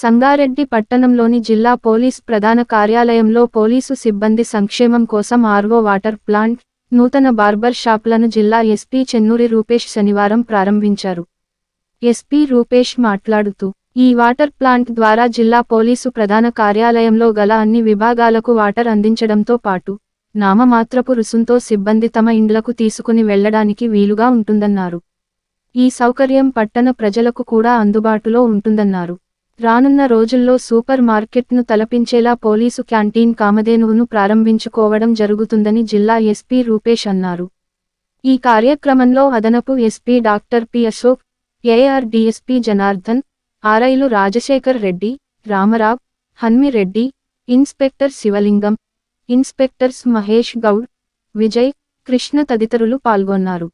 సంగారెడ్డి పట్టణంలోని జిల్లా పోలీస్ ప్రధాన కార్యాలయంలో పోలీసు సిబ్బంది సంక్షేమం కోసం ఆర్వో వాటర్ ప్లాంట్ నూతన బార్బర్ షాప్లను జిల్లా ఎస్పీ చెన్నూరి రూపేష్ శనివారం ప్రారంభించారు. ఎస్పీ రూపేష్ మాట్లాడుతూ ఈ వాటర్ ప్లాంట్ ద్వారా జిల్లా పోలీసు ప్రధాన కార్యాలయంలో గల అన్ని విభాగాలకు వాటర్ అందించడంతో పాటు నామమాత్రపు రుసుంతో సిబ్బంది తమ ఇండ్లకు తీసుకుని వెళ్ళడానికి వీలుగా ఉంటుందన్నారు. ఈ సౌకర్యం పట్టణ ప్రజలకు కూడా అందుబాటులో ఉంటుందన్నారు. రానున్న రోజుల్లో సూపర్ మార్కెట్ను తలపించేలా పోలీసు క్యాంటీన్ కామధేనువును ప్రారంభించుకోవడం జరుగుతుందని జిల్లా ఎస్పీ రూపేష్ అన్నారు. ఈ కార్యక్రమంలో అదనపు SP doctor P Ashok AR DSP Janardhan ఆర్ఐలు Rajasekhar Reddy Ramarao Hanmireddy inspector శివలింగం ఇన్స్పెక్టర్స్ మహేష్ గౌడ్ విజయ్ కృష్ణ తదితరులు పాల్గొన్నారు.